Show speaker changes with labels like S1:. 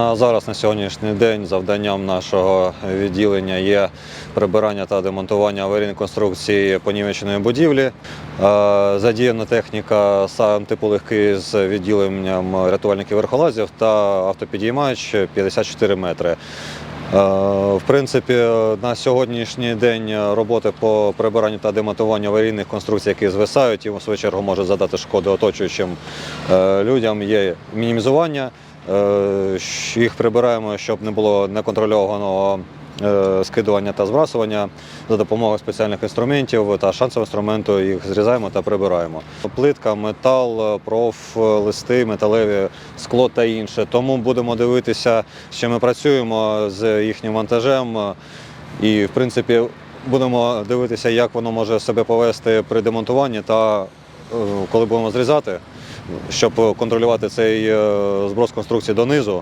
S1: На зараз на сьогоднішній день завданням нашого відділення є прибирання та демонтування аварійної конструкції понівеченої будівлі. Е, Задіяна техніка сам типу легкий з відділенням рятувальників верхолазів та автопідіймач 54 метри. Е, В принципі, на сьогоднішній день роботи по прибиранню та демонтуванню аварійних конструкцій, які звисають, і в свою чергу можуть задати шкоди оточуючим е, людям, є мінімізування. Е, Їх прибираємо, щоб не було неконтрольованого е, скидування та збрасування за допомогою спеціальних інструментів та шансового інструменту їх зрізаємо та прибираємо. Плитка, метал, проф, листи, металеві, скло та інше. Тому будемо дивитися, що ми працюємо з їхнім вантажем. І, в принципі, будемо дивитися, як воно може себе повести при демонтуванні та е, коли будемо зрізати, щоб контролювати цей е, зброс конструкції донизу.